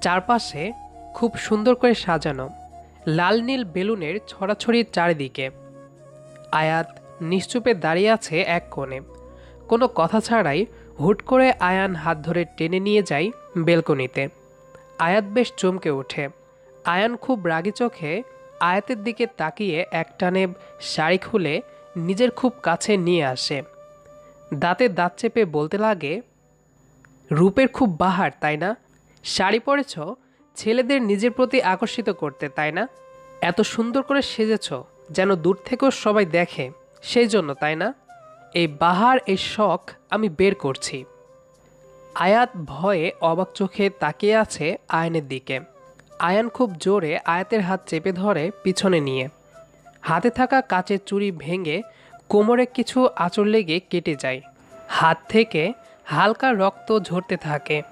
চারপাশে খুব সুন্দর করে সাজানো লাল নীল বেলুনের ছড়াছড়ি চারিদিকে। আয়াত নিশ্চুপে দাঁড়িয়ে আছে এক কোণে। কোনো কথা ছাড়াই হুট করে আয়ান হাত ধরে টেনে নিয়ে যায় বেলকনিতে। আয়াত বেশ চমকে ওঠে। আয়ান খুব রাগি চোখে আয়াতের দিকে তাকিয়ে একটানে শাড়ি খুলে নিজের খুব কাছে নিয়ে আসে। দাঁতে দাঁত চেপে বলতে লাগে, রূপের খুব বাহার, তাই না? শাড়ি পরেছ? ছেলেদের নিজের প্রতি আকর্ষিত করতে, তাই না? এত সুন্দর করে সেজেছ, যেন দূর থেকেও সবাই দেখে। সেই জন্য, তাই না? এই বাহার, এই শখ আমি বের করছি। আয়াত ভয়ে অবাক চোখে তাকিয়ে আছে আয়নের দিকে। আয়ান খুব জোরে আয়াতের হাত চেপে ধরে পিছনে নিয়ে। হাতে থাকা কাচের চুড়ি ভেঙে কোমরে কিছু আঁচড় লেগে কেটে যায়। হাত থেকে হালকা রক্ত ঝরতে থাকে।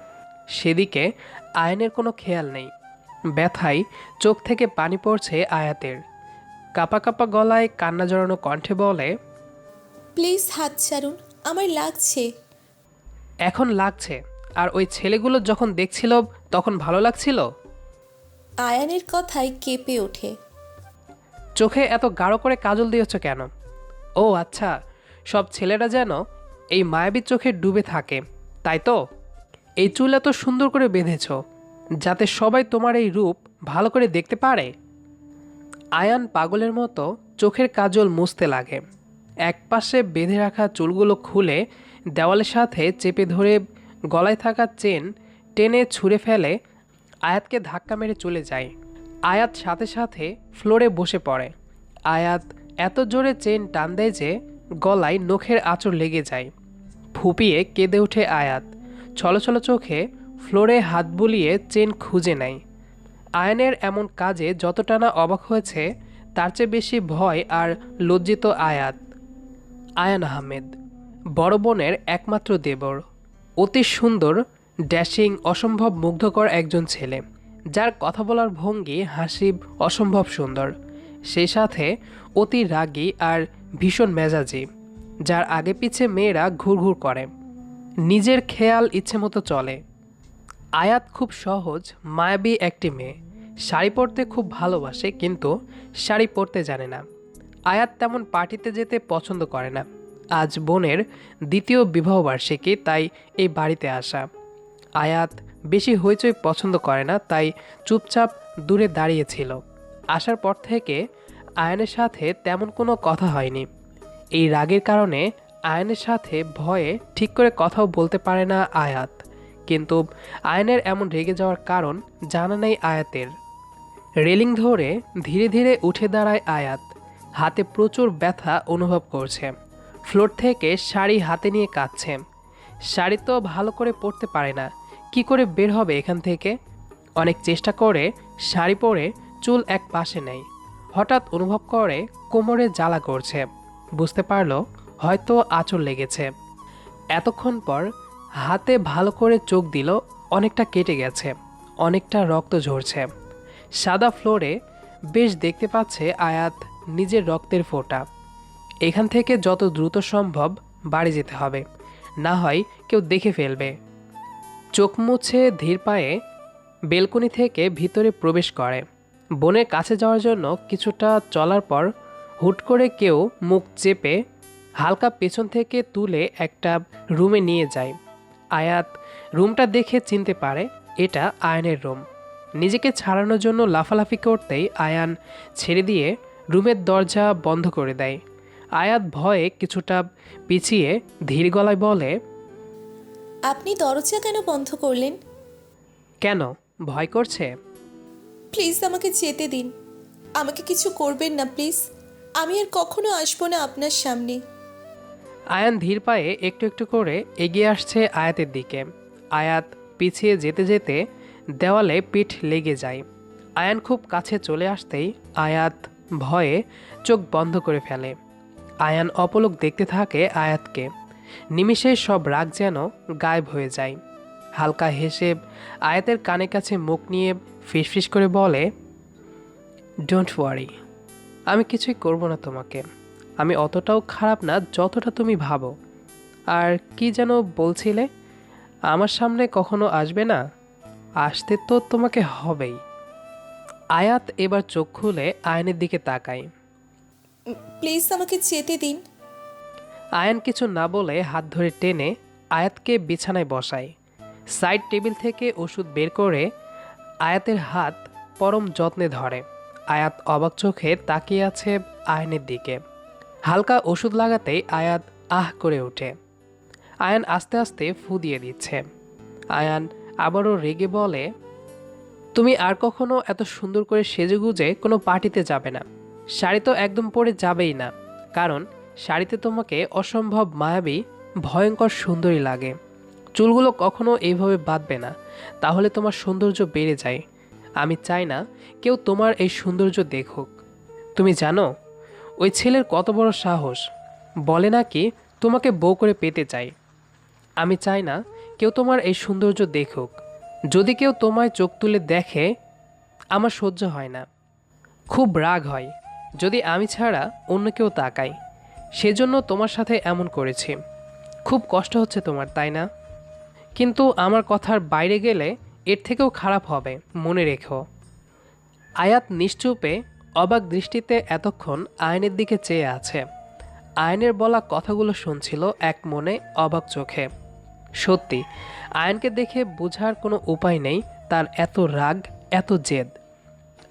সেদিকে আয়নের কোনো খেয়াল নেই। ব্যথায় চোখ থেকে পানি পড়ছে আয়াতের। কাপা কাপা গলায় কান্না জড়ানো কণ্ঠে বলে প্লিজ হাত ছাড়ুন আমার লাগছে। এখন লাগছে। আর ওই ছেলেগুলো যখন দেখছিল তখন ভালো লাগছিল? আয়ানের কথায় কেঁপে ওঠে। চোখে এত গাঢ় করে কাজল দিয়েছ কেন? ও আচ্ছা। সব ছেলেরা যেন এই মায়াবী চোখে ডুবে থাকে তাই তো? এই চুল এত সুন্দর করে বেঁধেছ, যাতে সবাই তোমার এই রূপ ভালো করে দেখতে পারে? আয়ান পাগলের মতো চোখের কাজল মুছতে লাগে। একপাশে বেঁধে রাখা চুলগুলো খুলে দেওয়ালের সাথে চেপে ধরে গলায় থাকা চেন টেনে ছুঁড়ে ফেলে আয়াতকে ধাক্কা মেরে চলে যায়। আয়াত সাথে সাথে ফ্লোরে বসে পড়ে। আয়াত এত জোরে চেন টান দেয় যে গলায় নখের আঁচড় লেগে যায়। ফুপিয়ে কেঁদে ওঠে আয়াত। ছলছল চোখে ফ্লোরে হাত বুলিয়ে চেন খুঁজে নেয়। আয়নের এমন কাজে যতটা না অবাক হয়েছে, তার চেয়ে বেশি ভয় আর লজ্জিত আয়াত। আয়ান আহমেদ, বড় বোনের একমাত্র দেবর। অতি সুন্দর, ড্যাশিং, অসম্ভব মুগ্ধকর একজন ছেলে। যার কথা বলার ভঙ্গি, হাসি অসম্ভব সুন্দর। সেই সাথে অতি রাগী আর ভীষণ মেজাজি, যার আগে পিছে মেয়েরা ঘুরঘুর করে। নিজের খেয়াল ইচ্ছে মতো চলে। আয়াত খুব সহজ, মায়াবী একটি মেয়ে। শাড়ি পরতে খুব ভালোবাসে, কিন্তু শাড়ি পরতে জানে না। আয়াত তেমন পার্টিতে যেতে পছন্দ করে না। আজ বোনের দ্বিতীয় বিবাহবার্ষিকী তাই এই বাড়িতে আসা। আয়াত বেশি হইচই পছন্দ করে না, তাই চুপচাপ দূরে দাঁড়িয়েছিল আসার পর থেকে আয়নের সাথে তেমন কোনো কথা হয়নি। এই রাগের কারণে আয়নের সাথে ভয়ে ঠিক করে কথাও বলতে পারে না আয়াত। কিন্তু আয়নের এমন রেগে যাওয়ার কারণ জানা নেই আয়াতের। রেলিং ধরে ধীরে ধীরে উঠে দাঁড়ায় আয়াত। হাতে প্রচুর ব্যথা অনুভব করছে। ফ্লোর থেকে শাড়ি হাতে নিয়ে কাঁদছে। শাড়ি তো ভালো করে পরতে পারে না। কি করে বের হবে এখান থেকে? অনেক চেষ্টা করে শাড়ি পরে চুল এক পাশে নেয়। হঠাৎ অনুভব করে কোমরে জ্বালা করছে। বুঝতে পারল? হয়তো আঁচড় লেগেছে। এতক্ষণ পর হাতে ভালো করে চোখ দিল, অনেকটা কেটে গেছে, অনেকটা রক্ত ঝরছে। সাদা ফ্লোরে বেশ দেখতে পাচ্ছে আয়াত নিজের রক্তের ফোঁটা। এখান থেকে যত দ্রুত সম্ভব বাড়ি যেতে হবে, না হয় কেউ দেখে ফেলবে। চোখ মুছে ধীর পায়ে বেলকনি থেকে ভিতরে প্রবেশ করে। বোনের কাছে যাওয়ার জন্য কিছুটা চলার পর হুট করে কেউ মুখ চেপে হালকা পেছন থেকে তুলে একটা রুমে নিয়ে যায়। আয়াত রুমটা দেখে চিনতে পারে এটা আয়নের রুম। নিজেকে ছাড়ানোর জন্য লাফালাফি করতেই আয়ান ছেড়ে দিয়ে রুমের দরজা বন্ধ করে দেয়। আয়াত ভয়ে কিছুটা পিছিয়ে ধীর গলায় বলে আপনি দরজা কেন বন্ধ করলেন? কেন? ভয় করছে? প্লিজ আমাকে যেতে দিন। আমাকে কিছু করবেন না প্লিজ। আমি আর কখনো আসব না আপনার সামনে। আয়ান ধীর পায়ে একটু একটু করে এগিয়ে আসছে আয়াতের দিকে। আয়াত পিছিয়ে যেতে যেতে দেওয়ালে পিঠ লেগে যায়। আয়ান খুব কাছে চলে আসতেই আয়াত ভয়ে চোখ বন্ধ করে ফেলে। আয়ান অপলক দেখতে থাকে আয়াতকে। নিমিষে সব রাগ যেন গায়েব হয়ে যায়। হালকা হেসে আয়াতের কানে কাছে মুখ নিয়ে ফিসফিস করে বলে ডোন্ট ওয়ারি আমি কিছুই করব না তোমাকে। আমি অতটাও খারাপ না যতটা তুমি ভাবো। আর কি যেন বলছিলে আমার সামনে কখনো আসবে না? আসতে তো তোমাকে হবেই। আয়াত এবার চোখ খুলে আয়নের দিকে তাকায়। প্লিজ আমাকে যেতে দিন। আয়ান কিছু না বলে হাত ধরে টেনে আয়াতকে বিছানায় বসায়। সাইড টেবিল থেকে ওষুধ বের করে আয়াতের হাত পরম যত্নে ধরে। আয়াত অবাক চোখে তাকিয়ে আছে আয়নের দিকে। হালকা ওষুধ লাগাতেই আয়াত আহ করে ওঠে। আয়ান আস্তে আস্তে ফু দিয়ে দিচ্ছে। আয়ান আবারও রেগে বলে, তুমি আর কখনো এত সুন্দর করে সেজেগুজে কোনো পার্টিতে যাবে না। শাড়ি তো একদম পরে যাবেই না। কারণ শাড়িতে তোমাকে অসম্ভব মায়াবী, ভয়ঙ্কর সুন্দরী লাগে। চুলগুলো কখনো এইভাবে বাঁধবে না। তাহলে তোমার সৌন্দর্য বেড়ে যায়। আমি চাই না কেউ তোমার এই সৌন্দর্য দেখুক। তুমি জানো ওই ছেলের কত বড় সাহস? বলে নাকি তোমাকে বউ করে পেতে চাই। আমি চাই না কেউ তোমার এই সৌন্দর্য দেখুক। যদি কেউ তোমায় চোখ তুলে দেখে, আমার সহ্য হয় না। খুব রাগ হয়। যদি আমি ছাড়া অন্য কেউ তাকাই সেজন্য তোমার সাথে এমন করেছি। খুব কষ্ট হচ্ছে তোমার, তাই না? কিন্তু আমার কথার বাইরে গেলে এর থেকেও খারাপ হবে, মনে রেখো। আয়াত নিশ্চুপে অবাক দৃষ্টিতে এতক্ষণ আয়নের দিকে চেয়ে আছে। আয়নের বলা কথাগুলো শুনছিল এক মনে অবাক চোখে। সত্যি, আয়নকে দেখে বোঝার কোনো উপায় নেই, তার এত রাগ, এত জেদ।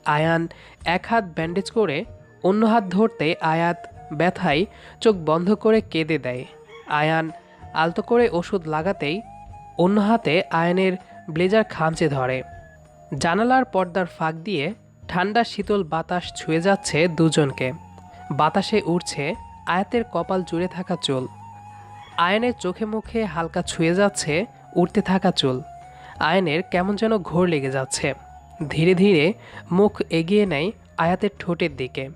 আয়ান এক হাত ব্যান্ডেজ করে অন্য হাত ধরতে আয়াত ব্যথায় চোখ বন্ধ করে কেঁদে দেয়। আয়ান আলতো করে ওষুধ লাগাতেই অন্য হাতে আয়নের ব্লেজার খামচে ধরে। জানালার পর্দার ফাঁক দিয়ে ঠান্ডা শীতল বাতাস ছুঁয়ে যাচ্ছে দুজনকে। বাতাসে উড়ছে, আয়াতের কপাল জুড়ে থাকা চুল। আয়নের চোখে মুখে হালকা ছুঁয়ে যাচ্ছে, উড়তে থাকা চুল। আয়নের কেমন যেন ঘোর লেগে যাচ্ছে। ধীরে ধীরে মুখ এগিয়ে নেয় আয়াতের ঠোঁটের দিকে।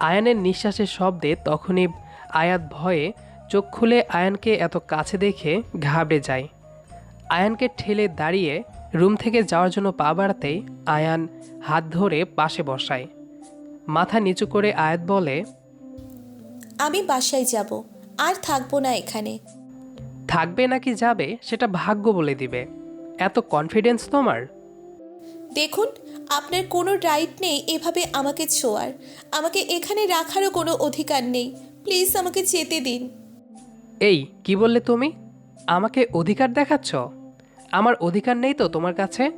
আয়নের নিঃশ্বাসের শব্দে তখনই আয়াত ভয়ে চোখ খুলে আয়ানকে এত কাছে দেখে ঘাবড়ে যায়। আয়ানকে ঠেলে দাঁড়িয়ে রুম থেকে যাওয়ার জন্য পা বাড়াতেই আয়ান হাত ধরে পাশে বসায়। মাথা নিচু করে আয়াত বলে আমি বাসায় যাব আর থাকব না এখানে। থাকবে নাকি যাবে সেটা ভাগ্য বলে দিবে। এত কনফিডেন্স তোমার? দেখুন আপনার কোনো রাইট নেই এভাবে আমাকে ছোঁয়ার। আমাকে এখানে রাখারও কোনো অধিকার নেই। প্লিজ আমাকে যেতে দিন। এই কি বললে তুমি? আমাকে অধিকার দেখাচ্ছ? আমার অধিকার নেই তো তোমার কাছে?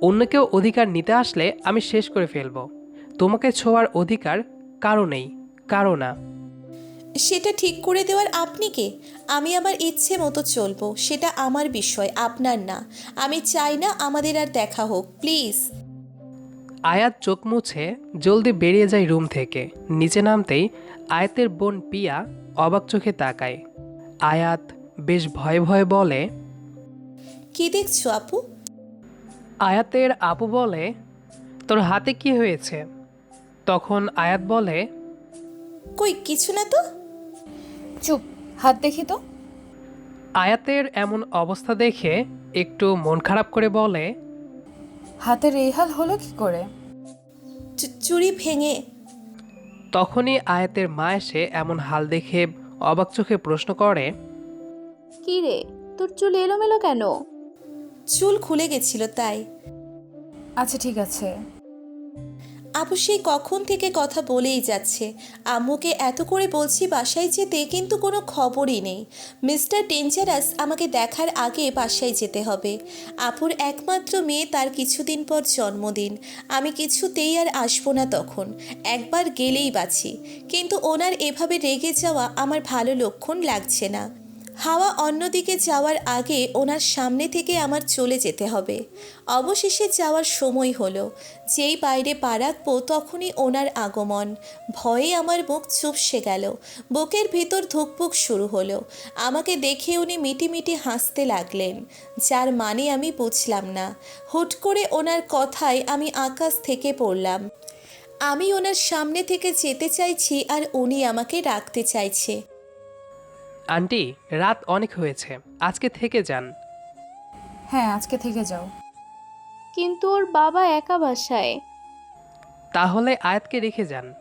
অন্য কেউ অধিকার নিতে আসলে আমি শেষ করে ফেলব। তোমাকে ছোঁয়ার অধিকার কারও নেই কারও না। সেটা ঠিক করে দেওয়ার আপনি কে? আমি আমার ইচ্ছে মতো চলবো সেটা আমার বিষয় আপনার না। আমি চাই না আমাদের আর দেখা হোক প্লিজ। আয়াত চোখ মুছে জলদি বেরিয়ে যায় রুম থেকে। নিচে নামতেই আয়াতের বোন পিয়া অবাক চোখে তাকায়। আয়াত বেশ ভয়ে ভয়ে বলে কি দেখছ আপু? আয়াতের আপু বলে তোর হাতে কি হয়েছে? তখন আয়াত বলে কই কিছু না তো? চুপ হাত দেখি তো। আয়াতের এমন অবস্থা দেখে একটু মন খারাপ করে বলে হাতের এই হাল হলো কি করে? চু- চুড়ি ভেঙে। তখনই আয়াতের মা এসে এমন হাল দেখে অবাক চোখে প্রশ্ন করে কি রে তোর চুল এলোমেলো কেন? চুল খুলে গেছিল তাই। আচ্ছা ঠিক আছে। আপু সেই কখন থেকে কথা বলেই যাচ্ছে। আম্মুকে এত করে বলছি বাসায় যেতে কিন্তু কোনো খবরই নেই। মিস্টার ডেঞ্জারাস আমাকে দেখার আগে বাসায় যেতে হবে। আপুর একমাত্র মেয়ে তার কিছুদিন পর জন্মদিন। আমি কিছুতেই আর আসব না তখন। একবার গেলেই বাঁচি। কিন্তু ওনার এভাবে রেগে যাওয়া আমার ভালো লক্ষণ লাগছে না। হাওয়া অন্যদিকে যাওয়ার আগে ওনার সামনে থেকে আমার চলে যেতে হবে। অবশেষে যাওয়ার সময় হলো। যেই বাইরে পা রাখব তখনই ওনার আগমন। ভয়ে আমার বুক চুপসে গেল। বুকের ভেতর ধুকপুক শুরু হলো। আমাকে দেখে উনি মিটিমিটি হাসতে লাগলেন। যার মানে আমি বুঝলাম না। হুট করে ওনার কথায় আমি আকাশ থেকে পড়লাম। আমি ওনার সামনে থেকে যেতে চাইছি আর উনি আমাকে রাখতে চাইছে। আন্টি রাত অনেক হয়েছে। আজকে থেকে যান। হ্যাঁ আজকে থেকে যাও। কিন্তু ওর বাবা একা বাসায়। তাহলে আয়াতকে রেখে যান।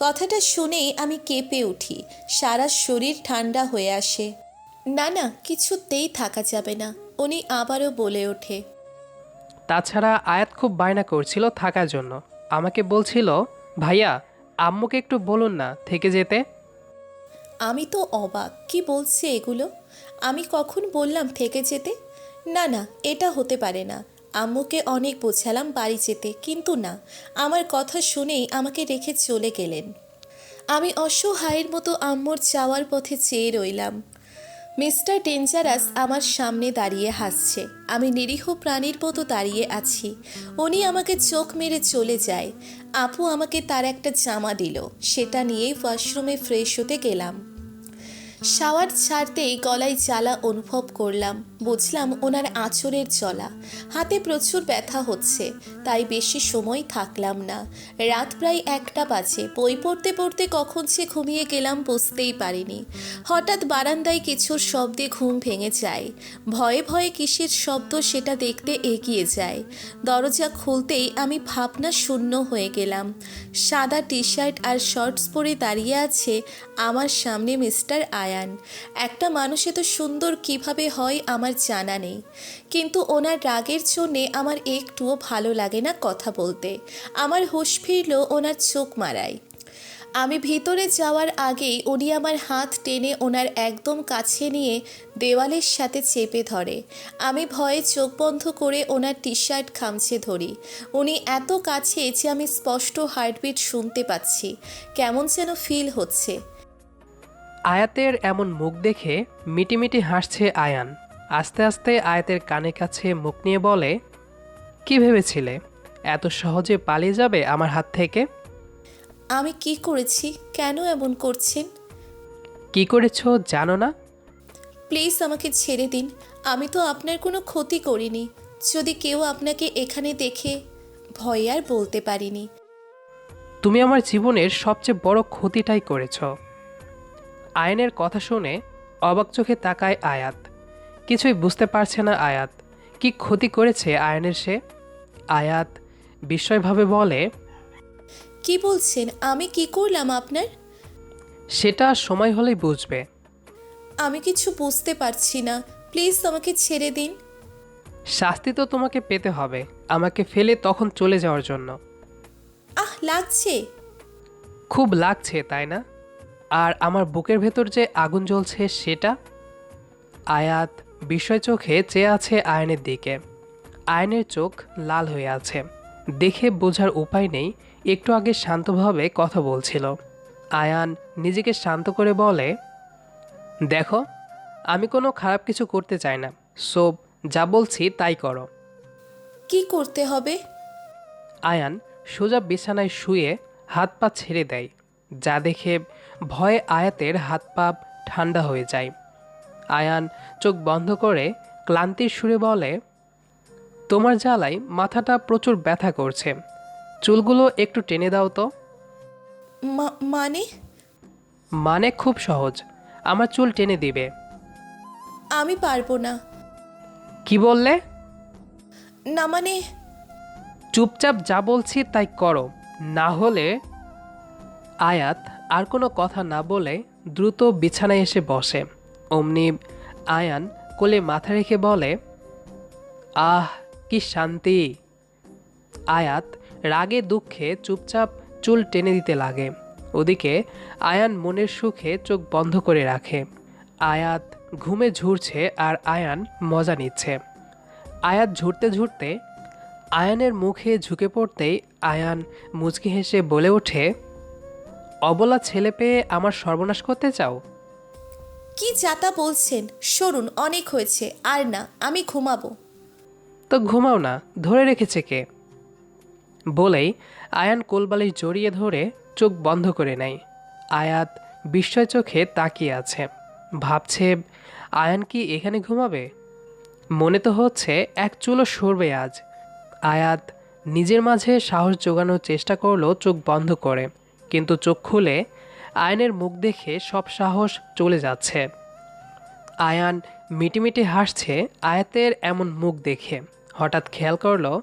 কথাটা শুনেই আমি কেঁপে উঠি। সারা শরীর ঠান্ডা হয়ে আসে। না না কিছুতেই থাকা যাবে না। উনি আবারও বলে ওঠে। তাছাড়া আয়াত খুব বায়না করছিল থাকার জন্য। আমাকে বলছিল ভাইয়া আম্মুকে একটু বলুন না থেকে যেতে। আমি তো অবাক। কি বলছে এগুলো? আমি কখন বললাম থেকে যেতে? না না, এটা হতে পারে না। আম্মুকে অনেক বোঝালাম বাড়ি যেতে, কিন্তু না, আমার কথা শুনেই আমাকে রেখে চলে গেলেন। আমি অসহায়ের মতো আম্মুর যাওয়ার পথে চেয়ে রইলাম। মিস্টার ডেঞ্জারাস আমার সামনে দাঁড়িয়ে হাসছে। আমি নিরীহ প্রাণীর মতো দাঁড়িয়ে আছি। উনি আমাকে চোখ মেরে চলে যায়। আপু আমাকে তার একটা জামা দিল। সেটা নিয়েই ওয়াশরুমে ফ্রেশ হতে গেলাম। শাওয়ার ছাড়তেই গলায় জ্বালা অনুভব করলাম। বুঝলাম ওনার আঁচড়ের চলা। হাতে প্রচুর ব্যথা হচ্ছে, তাই বেশি সময় থাকলাম না। রাত প্রায় একটা বাজে, বই পড়তে পড়তে কখন সে ঘুমিয়ে গেলাম বুঝতেই পারিনি। হঠাৎ বারান্দায় কিছুর শব্দে ঘুম ভেঙে যায়। ভয়ে ভয়ে কিসের শব্দ সেটা দেখতে এগিয়ে যায়। দরজা খুলতেই আমি ভাবনা শূন্য হয়ে গেলাম। সাদা টি শার্ট আর শর্টস পরে দাঁড়িয়ে আছে আমার সামনে মিস্টার আয়ান। একটা মানুষ এত সুন্দর কীভাবে হয় আমার জানা নেই। কিন্তু ওনার রাগের জন্যে আমার একটুও ভালো লাগে না কথা বলতে। আমার হুঁশ ফিরল ওনার চোখ মারায়। আমি ভিতরে যাওয়ার আগেই উনি আমার হাত টেনে ওনার একদম কাছে নিয়ে দেওয়ালের সাথে চেপে ধরে। আমি ভয়ে চোখ বন্ধ করে ওনার টি শার্ট খামছে ধরি। উনি এত কাছে যে আমি স্পষ্ট হার্টবিট শুনতে পাচ্ছি। কেমন যেন ফিল হচ্ছে। আয়াতের এমন মুখ দেখে মিটিমিটি হাসছে আয়ান। আস্তে আস্তে আয়াতের কানে কাছে মুখ নিয়ে বলে কি ভেবেছিলে? এত সহজে পালিয়ে যাবে আমার হাত থেকে? আমি কি করেছি? কেন এমন করছেন? কি করেছ জানো না? প্লিজ আমাকে ছেড়ে দিন। আমি তো আপনার কোনো ক্ষতি করিনি। যদি কেউ আপনাকে এখানে দেখে ভয় আর বলতে পারিনি। তুমি আমার জীবনের সবচেয়ে বড় ক্ষতিটাই করেছ। আয়নের কথা শুনে অবাক চোখে তাকায় আয়াত। কিছুই বুঝতে পারছে না আয়াত। কি ক্ষতি করেছে আয়নের সে? আয়াত বিস্ময়ভাবে বলে কি বলছেন? আমি কি করলাম আপনার? সেটা সময় হলেই বুঝবে। আমি কিছু বুঝতে পারছি না। প্লিজ আমাকে ছেড়ে দিন। শাস্তি তো তোমাকে পেতে হবে। আমাকে ফেলে তখন চলে যাওয়ার জন্য। আহ লাগছে। খুব লাগছে তাই না? আর আমার বুকের ভেতর যে আগুন জ্বলছে সেটা? আয়াত বিস্ময় চোখে চেয়ে আছে আয়নের দিকে। আয়নের চোখ লাল হয়ে আছে। দেখে বোঝার উপায় নেই একটু আগে শান্তভাবে কথা বলছিল। আয়ান নিজেকে শান্ত করে বলে দেখো আমি কোনো খারাপ কিছু করতে চাই না। সো যা বলছি তাই করো। কি করতে হবে? আয়ান সোজা বিছানায় শুয়ে হাত পা ছেড়ে দেয়। যা দেখে ভয়ে আয়াতের হাত পা ঠান্ডা হয়ে যায়। আয়ান চোখ বন্ধ করে ক্লান্তির সুরে বলে তোমার জ্বালায় মাথাটা প্রচুর ব্যথা করছে। চুলগুলো একটু টেনে দাও তো। মানে? মানে খুব সহজ। আমার চুল টেনে দিবে। আমি পারব না। কি বললে? না মানে? চুপচাপ যা বলছি তাই করো। না হলে আয়াত আর কোনো কথা না বলে দ্রুত বিছানায় এসে বসে। অমনি আয়ান কোলে মাথা রেখে বলে, আহ, কি শান্তি। আয়াত রাগে দুঃখে চুপচাপ চুল টেনে দিতে লাগে। ওদিকে আয়ান মনের সুখে চোখ বন্ধ করে রাখে। আয়াত ঘুমে ঝুরছে আর আয়ান মজা নিচ্ছে। আয়াত ঝুরতে ঝুরতে আয়ানের মুখে ঝুঁকে পড়তেই আয়ান মুচকি হেসে বলে ওঠে, অবলা ছেলে পেয়ে আমার সর্বনাশ করতে চাও? কি যাতা বলছেন? সরুন অনেক হয়েছে। আর না, আমি ঘুমাবো। তো ঘুমাও না, ধরে রেখেছে কে? বলেই আয়ান কোলবালিশ জড়িয়ে ধরে চোখ বন্ধ করে নেয়। আয়াত বিস্ময় চোখে তাকিয়ে আছে। ভাবছে, আয়ান কি এখানে ঘুমাবে? মনে তো হচ্ছে এক চুলো সরবে আজ। আয়াত নিজের মাঝে সাহস জোগানোর চেষ্টা করল চোখ বন্ধ করে। কিন্তু চোখ খুলে আয়নের মুখ দেখে সব সাহস চলে যাচ্ছে। আয়ান মিটিমিটি হাসছে আয়াতের এমন মুখ দেখে। হঠাৎ খেয়াল করল,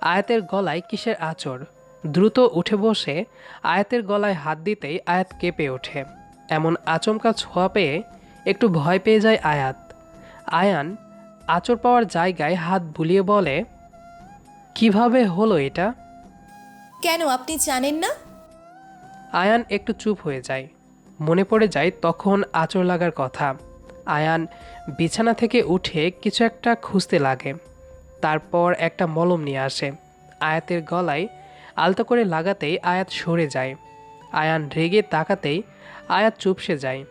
আয়াতের গলায় কিসের আঁচড় দ্রুত উঠে বসে আয়াতের গলায় হাত দিতেই আয়াত কেঁপে ওঠে। এমন আচমকা ছোঁয়া পেয়ে একটু ভয় পেয়ে যায় আয়াত। আয়ান আচর পাওয়ার জায়গায় হাত বুলিয়ে বলে, কীভাবে হলো এটা? কেন, আপনি জানেন না? আয়ান একটু চুপ হয়ে যায়। মনে পড়ে যায় তখন আচর লাগার কথা। আয়ান বিছানা থেকে উঠে কিছু একটা খুঁজতে লাগে। তারপর একটা মলম নিয়ে আসে। আয়াতের গলায় আলতো করে লাগাতেই আয়াত সরে যায়। আয়ান রেগে তাকাতেই আয়াত চুপসে যায়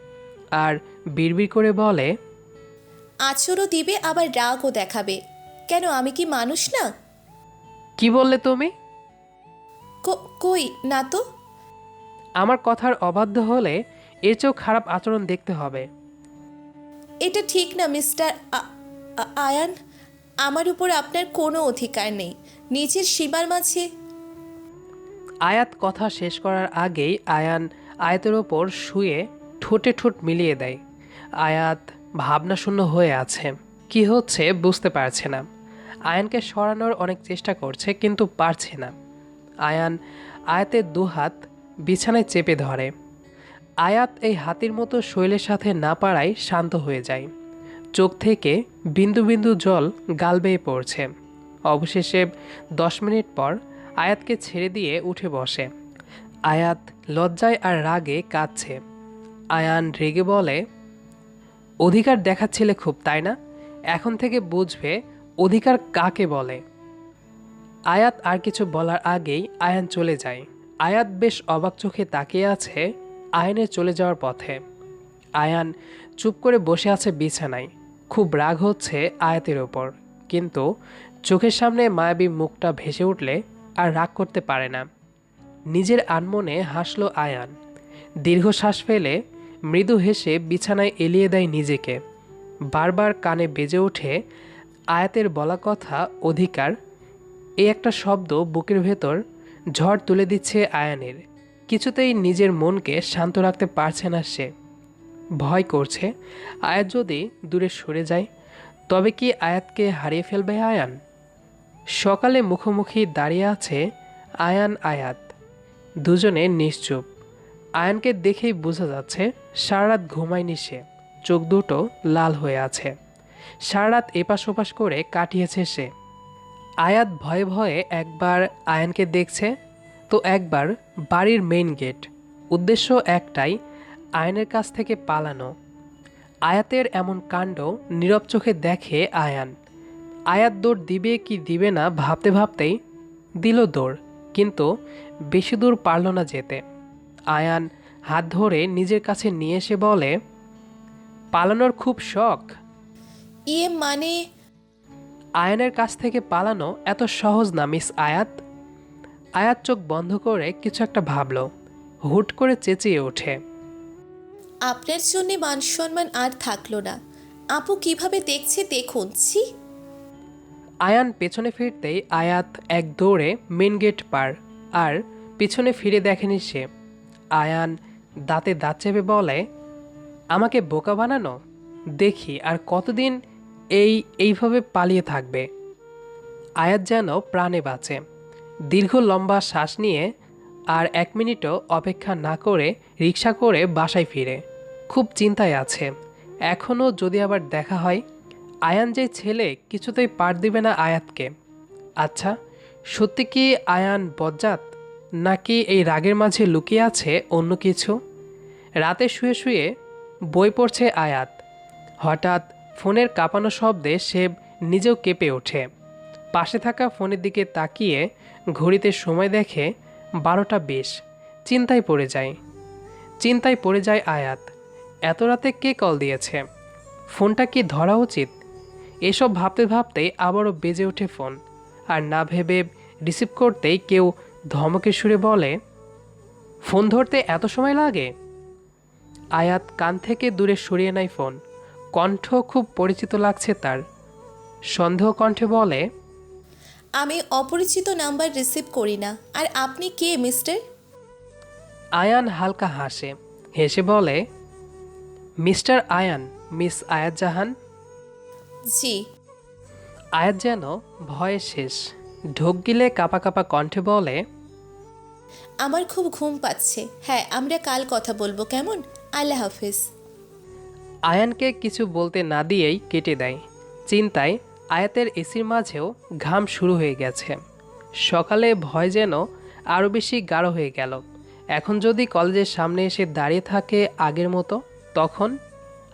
আর বিড়বিড় করে বলে আচরও দিবে আবার রাগও দেখাবে। কেন আমি কি মানুষ না? কি বললে তুমি? কো- কই না তো? আমার কথার অবাধ্য হলে এর চেয়েও খারাপ আচরণ দেখতে হবে। এটা ঠিক না মিস্টার আয়ান। আমার উপর আপনার কোনো অধিকার নেই। নিজের সীমার মাঝে। আয়াত কথা শেষ করার আগেই আয়ান আয়াতের ওপর শুয়ে ঠোঁটে ঠোঁট মিলিয়ে দেয়। আয়াত ভাবনাশূন্য হয়ে আছে। কি হচ্ছে বুঝতে পারছে না। আয়ানকে সরানোর অনেক চেষ্টা করছে কিন্তু পারছে না। আয়ান আয়াতের দুহাত বিছানায় চেপে ধরে। আয়াত এই হাতির মতো শৈলের সাথে না পারায় শান্ত হয়ে যায়। চোখ থেকে বিন্দু বিন্দু জল গাল বেয়ে পড়ছে। অবশেষে দশ মিনিট পর আয়াতকে ছেড়ে দিয়ে উঠে বসে। আয়াত লজ্জায় আর রাগে কাঁদছে। আয়ান রেগে বলে, অধিকার দেখাচ্ছিলে খুব, তাই না? এখন থেকে বুঝবে অধিকার কাকে বলে। আয়াত আর কিছু বলার আগেই আয়ান চলে যায়। আয়াত বেশ অবাক চোখে তাকিয়ে আছে আয়নের চলে যাওয়ার পথে। আয়ান চুপ করে বসে আছে বিছানায়। খুব রাগ হচ্ছে আয়াতের ওপর। কিন্তু চোখের সামনে মায়াবী মুখটা ভেসে উঠলে আর রাগ করতে পারে না। নিজের আনমনে হাসল আয়ান। দীর্ঘশ্বাস ফেলে মৃদু হেসে বিছানায় এলিয়ে দেয় নিজেকে। বারবার কানে বেজে ওঠে আয়াতের বলা কথা অধিকার। এই একটা শব্দ বুকের ভেতর ঝড় তুলে দিচ্ছে আয়ানের। কিছুতেই নিজের মনকে শান্ত রাখতে পারছে না সে। ভয় করছে, আয়াত যদি দূরে সরে যায়, তবে কি আয়াতকে হারিয়ে ফেলবে আয়ান? সকালে মুখোমুখি দাঁড়িয়ে আছে আয়ান আয়াত। দুজনে নিশ্চুপ। আয়ানকে দেখেই বোঝা যাচ্ছে সারা রাত ঘুমায়নি সে। চোখ দুটো লাল হয়ে আছে। সারা রাত এপাশ ওপাশ করে কাটিয়েছে সে। আয়াত ভয়ে ভয়ে একবার আয়ানকে দেখছে। তো একবার বাড়ির মেইন গেট উদ্দেশ্য একটাই, আয়নের কাছ থেকে পালানো। আয়াতের এমন কাণ্ড নীরব চোখে দেখে আয়ান। আয়াত দৌড় দিবে কি দিবে না ভাবতে ভাবতেই দিল দৌড়, কিন্তু বেশি দূর পারল না যেতে। আয়ান হাত ধরে নিজের কাছে নিয়ে এসে বলে, পালানোর খুব শখ। ইয়ে মানে আয়ানের কাছ থেকে পালানো এত সহজ না মিস আয়াত। আয়াত চোখ বন্ধ করে কিছু একটা ভাবল। হুট করে চেঁচিয়ে ওঠে। আপনার জন্যে মান সম্মান আর থাকল না। আপু কীভাবে দেখছে দেখুন ছি। আয়ান পেছনে ফিরতেই আয়াত এক দৌড়ে মেন গেট পার আর পিছনে ফিরে দেখেনি সে। আয়ান দাঁতে দাঁত চেপে বলে আমাকে বোকা বানানো? দেখি আর কতদিন এই, এইভাবে পালিয়ে থাকবে। আয়াত যেন প্রাণে বাঁচে। দীর্ঘ লম্বা শ্বাস নিয়ে আর এক মিনিটও অপেক্ষা না করে রিক্সা করে বাসায় ফিরে। খুব চিন্তায় আছে। এখনও যদি আবার দেখা হয়, আয়ান যে ছেলে কিছুতেই পার দিবে না আয়াতকে। আচ্ছা সত্যি কি আয়ান বজ্জাত, নাকি এই রাগের মাঝে লুকিয়ে আছে অন্য কিছু? রাতে শুয়ে শুয়ে বই পড়ছে আয়াত। হঠাৎ ফোনের কাঁপানো শব্দে সে নিজেও কেঁপে ওঠে। পাশে থাকা ফোনের দিকে তাকিয়ে ঘড়িতে সময় দেখে বারোটা বিশ। চিন্তায় পড়ে যায়। চিন্তায় পড়ে যায় আয়াত। এত রাতে কে কল দিয়েছে? ফোনটা কি ধরা উচিত? এসব ভাবতে ভাবতেই আবারও বেজে ওঠে ফোন। আর না ভেবে রিসিভ করতেই কেউ ধমকের সুরে বলে, ফোন ধরতে এত সময় লাগে? আয়াত কান থেকে দূরে সরিয়ে নেয় ফোন। কণ্ঠ খুব পরিচিত লাগছে তার। সন্দেহ কণ্ঠে বলে আমি অপরিচিত নাম্বার রিসিভ করি না। আর আপনি কে মিস্টার? আয়ান হালকা হাসে। হেসে বলে মিস্টার আয়ান মিস আয়াত জাহান। জি। আয়াত যেন ভয়ে শেষ। ঢোক গিলে কাপা কাপা কণ্ঠে বলে আমার খুব ঘুম পাচ্ছে। হ্যাঁ আমরা কাল কথা বলব। কেমন? আল্লাহ হাফিজ। আয়ানকে কিছু বলতে না দিয়েই কেটে দেয়। চিন্তায় আয়াতের এসির মাঝেও ঘাম শুরু হয়ে গেছে। সকালে ভয় যেন আরও বেশি গাঢ় হয়ে গেল। এখন যদি কলেজের সামনে এসে দাঁড়িয়ে থাকে আগের মতো, তখন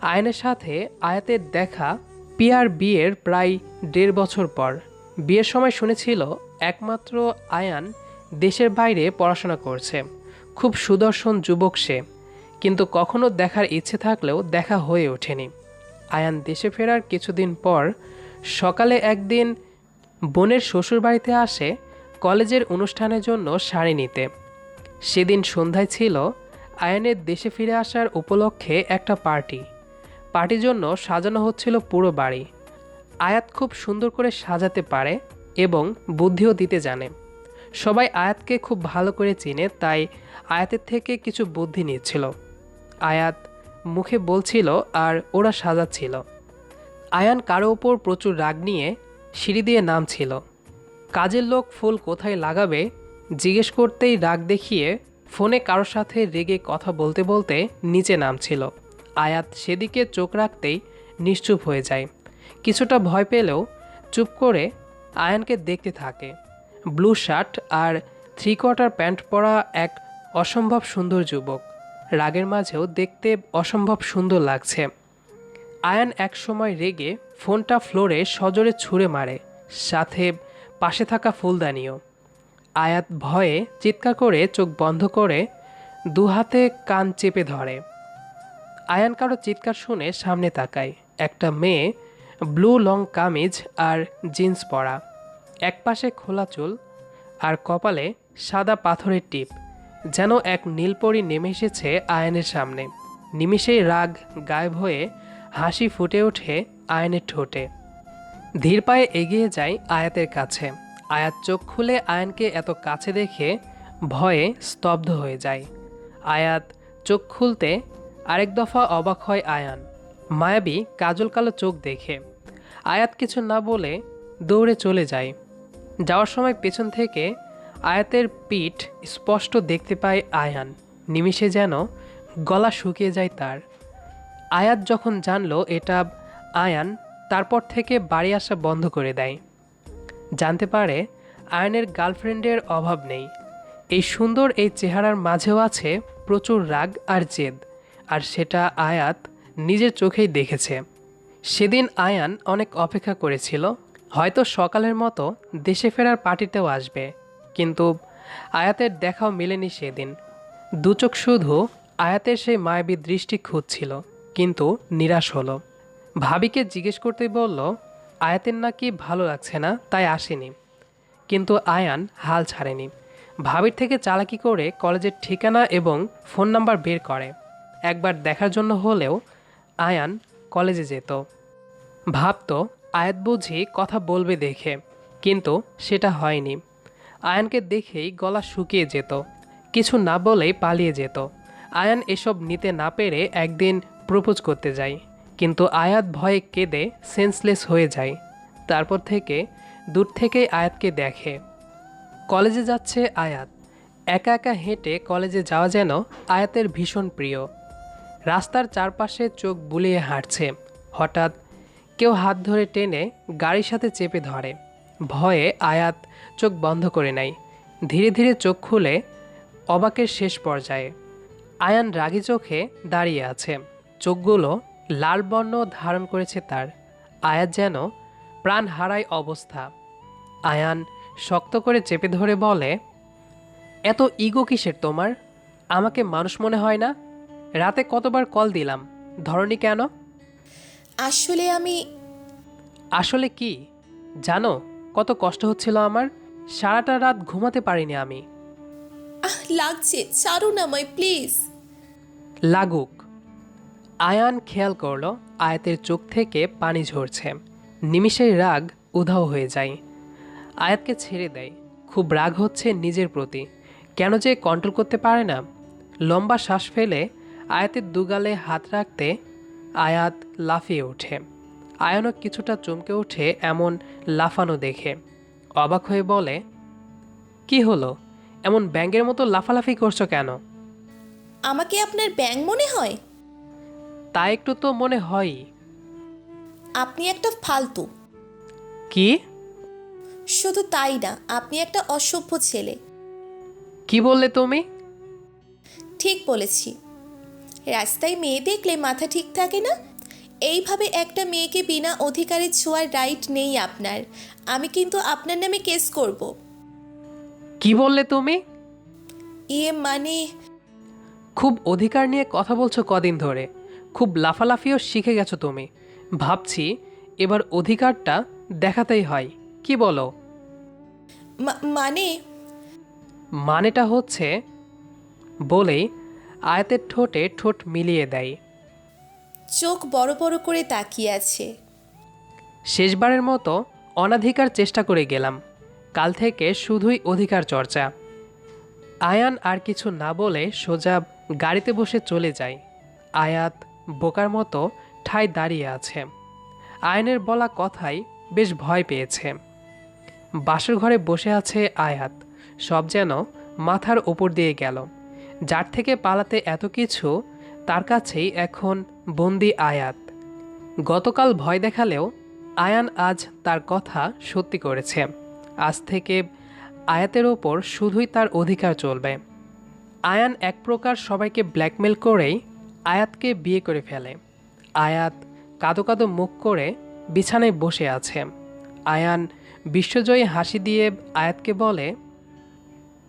আয়নের সাথে আয়াতের দেখা পিয়ার বিয়ের প্রায় দেড় বছর পর। বিয়ের সময় শুনেছিল, একমাত্র আয়ান দেশের বাইরে পড়াশোনা করছে। খুব সুদর্শন যুবক সে। কিন্তু কখনো দেখার ইচ্ছে থাকলেও দেখা হয়ে ওঠেনি। আয়ান দেশে ফেরার কিছুদিন পর সকালে একদিন বোনের শ্বশুরবাড়িতে আসে কলেজের অনুষ্ঠানের জন্য শাড়ি নিতে। সেদিন সন্ধ্যায় ছিল আয়ানের দেশে ফিরে আসার উপলক্ষে একটা পার্টি। পার্টির জন্য সাজানো হচ্ছিল পুরো বাড়ি। আয়াত খুব সুন্দর করে সাজাতে পারে এবং বুদ্ধিও দিতে জানে। সবাই আয়াতকে খুব ভালো করে চিনে, তাই আয়াতের থেকে কিছু বুদ্ধি নিচ্ছিল। আয়াত মুখে বলছিল আর ওরা সাজাচ্ছিল। আয়ান কারও ওপর প্রচুর রাগ নিয়ে সিঁড়ি দিয়ে নামছিল। কাজের লোক ফুল কোথায় লাগাবে জিজ্ঞেস করতেই রাগ দেখিয়ে ফোনে কারোর সাথে রেগে কথা বলতে বলতে নিচে নামছিল। আয়াত সেদিকে চোখ রাখতেই নিশ্চুপ হয়ে যায়। কিছুটা ভয় পেলেও চুপ করে আয়ানকে দেখতে থাকে। ব্লু শার্ট আর থ্রি কোয়ার্টার প্যান্ট পরা এক অসম্ভব সুন্দর যুবক। রাগের মাঝেও দেখতে অসম্ভব সুন্দর লাগছে। আয়ান এক সময় রেগে ফোনটা ফ্লোরে সজোরে ছুঁড়ে মারে, সাথে পাশে থাকা ফুলদানিও। আয়াত ভয়ে চিৎকার করে চোখ বন্ধ করে দু হাতে কান চেপে ধরে। আয়ান কারও চিৎকার শুনে সামনে তাকায়, একটা মেয়ে, ব্লু লং কামিজ আর জিন্স পরা। একপাশে খোলা চুল আর কপালে সাদা পাথরের টিপ। যেন এক নীলপরি নেমে এসেছে আয়নের সামনে। নিমিষেই রাগ গায়েব হয়ে হাসি ফুটে ওঠে আয়নের ঠোঁটে। ধীর পায়ে এগিয়ে যায় আয়াতের কাছে। আয়াত চোখ খুলে আয়নকে এত কাছে দেখে ভয়ে স্তব্ধ হয়ে যায়। আয়াত চোখ খুলতে আরেক দফা অবাক হয় আয়ান। মায়াবী কাজল কালো চোখ দেখে। আয়াত কিছু না বলে দৌড়ে চলে যায়। যাওয়ার সময় পেছন থেকে আয়াতের পিঠ স্পষ্ট দেখতে পায় আয়ান। নিমিষে যেন গলা শুকিয়ে যায় তার। আয়াত যখন জানলো এটা আয়ান, তারপর থেকে বাড়ি আসা বন্ধ করে দেয়। জানতে পারে আয়নের গার্লফ্রেন্ডের অভাব নেই। এই সুন্দর এই চেহারার মাঝেও আছে প্রচুর রাগ আর জেদ, আর সেটা আয়াত নিজের চোখেই দেখেছে। সেদিন আয়ান অনেক অপেক্ষা করেছিল, হয়তো সকালের মতো দেশে ফেরার পার্টিতেও আসবে। কিন্তু আয়াতের দেখাও মেলেনি সেদিন। দুচোখ শুধু আয়াতের সেই মায়াবী দৃষ্টি খুঁজছিল, কিন্তু নিরাশ হলো। ভাবিকে জিজ্ঞেস করতে বলল, আয়াতের নাকি ভালো লাগছে না? তাই আসেনি। কিন্তু আয়ান হাল ছাড়েনি। ভাবির থেকে চালাকি করে কলেজের ঠিকানা এবং ফোন নাম্বার বের করে। একবার দেখার জন্য হলেও আয়ান কলেজে যেত। ভাবতো আয়াত বুঝি কথা বলবে দেখে, কিন্তু সেটা হয়নি। আয়ানকে দেখেই গলা শুকিয়ে যেত। কিছু না বলেই পালিয়ে যেত। আয়ান এসব নিতে না পেরে একদিন প্রপোজ করতে যায়। কিন্তু আয়াত ভয়ে কেঁদে সেন্সলেস হয়ে যায়। তারপর থেকে দূর থেকেই আয়াতকে দেখে। কলেজে যাচ্ছে আয়াত। একা একা হেঁটে কলেজে যাওয়া যেন আয়াতের ভীষণ প্রিয়। রাস্তার চারপাশে চোখ বুলিয়ে হাঁটছে। হঠাৎ কেউ হাত ধরে টেনে গাড়ির সাথে চেপে ধরে। ভয়ে আয়াত চোখ বন্ধ করে নেয়। ধীরে ধীরে চোখ খুলে অবাকের শেষ পর্যায়ে। আয়ান রাগী চোখে দাঁড়িয়ে আছে। চোখগুলো লাল বর্ণ ধারণ করেছে তার। আয়াত যেন প্রাণ হারায় অবস্থা। আয়ান শক্ত করে চেপে ধরে বলে এত ইগো কিসের তোমার? আমাকে মানুষ মনে হয় না? রাতে কতবার কল দিলাম। ধরনি কেন? আসলে আমি আসলে কি? জানো কত কষ্ট হচ্ছিল আমার? সারাটা রাত ঘুমাতে পারিনি আমি। আহ লাগছে ছাড়ুন আমায় প্লিজ। লাগুক। আয়ান খেয়াল করল আয়াতের চোখ থেকে পানি ঝরছে। নিমিষেই রাগ উধাও হয়ে যায়। আয়াতকে ছেড়ে দেয়। খুব রাগ হচ্ছে নিজের প্রতি। কেন যে কন্ট্রোল করতে পারে না। লম্বা শ্বাস ফেলে আয়াতের দুগালে হাত রাখতে আয়াত লাফিয়ে ওঠে। আয়ানও কিছুটা চমকে ওঠে এমন লাফানো দেখে। অবাক হয়ে বলে কি হলো? এমন ব্যাঙ্গের মতো লাফালাফি করছ কেন? আমাকে আপনার ব্যাং মনে হয়? তা একটু তো মনে হয়ই আপনি একটা ফালতু। কি? শুধু তাই না আপনি একটা অসভ্য ছেলে। কি বললে তুমি? ঠিক বলেছি। রাস্তায় মেয়ে দেখলে মাথা ঠিক থাকে না? এইভাবে একটা মেয়েকে বিনা অধিকারে ছোঁয়ার রাইট নেই আপনার। আমি কিন্তু আপনার নামে কেস করব। কি বললে তুমি? ইয়ে মানে? খুব অধিকার নিয়ে কথা বলছো কদিন ধরে। খুব লাফালাফিও শিখে গেছো তুমি। ভাবছি এবার অধিকারটা দেখাতেই হয়। কি বলো? মা- মানে? মানেটা হচ্ছে বলেই আয়াতের ঠোঁটে ঠোঁট মিলিয়ে দেয়। চোখ বড় বড় করে তাকিয়ে আছে। শেষবারের মতো অনাধিকার চেষ্টা করে গেলাম। কাল থেকে শুধুই অধিকার চর্চা। আয়ান আর কিছু না বলে সোজা গাড়িতে বসে চলে যায়। আয়াত বোকার মতো ঠায় দাঁড়িয়ে আছে। আয়নের বলা কথাই বেশ ভয় পেয়েছে। বাসর ঘরে বসে আছে আয়াত। সব যেন মাথার ওপর দিয়ে গেল। যার থেকে পালাতে এত কিছু তার কাছেই এখন বন্দি আয়াত। গতকাল ভয় দেখালেও আয়ান আজ তার কথা সত্যি করেছে। আজ থেকে আয়াতের ওপর শুধুই তার অধিকার চলবে। আয়ান এক প্রকার সবাইকে ব্ল্যাকমেল করেই আয়াতকে বিয়ে করে ফেলে। আয়াত কাদো কাদো মুখ করে বিছানায় বসে আছে। আয়ান বিশ্বজয়ী হাসি দিয়ে আয়াতকে বলে,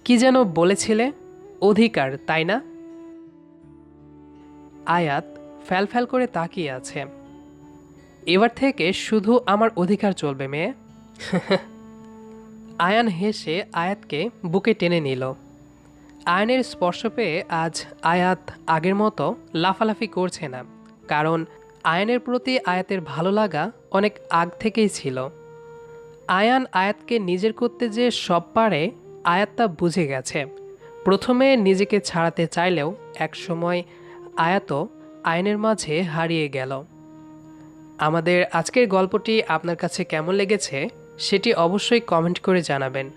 কি যেন বলেছিলে? অধিকার, তাই না? আয়াত ফ্যাল ফ্যাল করে তাকিয়ে আছে। এবার থেকে শুধু আমার অধিকার চলবে, মেয়ে। আয়ান হেসে আয়াতকে বুকে টেনে নিল। আয়নের স্পর্শ পেয়ে আজ আয়াত আগের মতো লাফালাফি করছে না, কারণ আয়নের প্রতি আয়াতের ভালো লাগা অনেক আগ থেকেই ছিল। আয়ান আয়াতকে নিজের করতে যে সব পারে, আয়াত তা বুঝে গেছে। প্রথমে নিজেকে ছাড়াতে চাইলেও একসময় আয়াত আইনের মাঝে হারিয়ে গেল। আমাদের আজকের গল্পটি আপনার কাছে কেমন লেগেছে সেটি অবশ্যই কমেন্ট করে জানাবেন।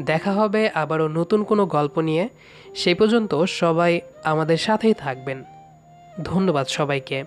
দেখা হবে আবারও নতুন কোনো গল্প নিয়ে। সেই পর্যন্ত সবাই আমাদের সাথেই থাকবেন। ধন্যবাদ সবাইকে।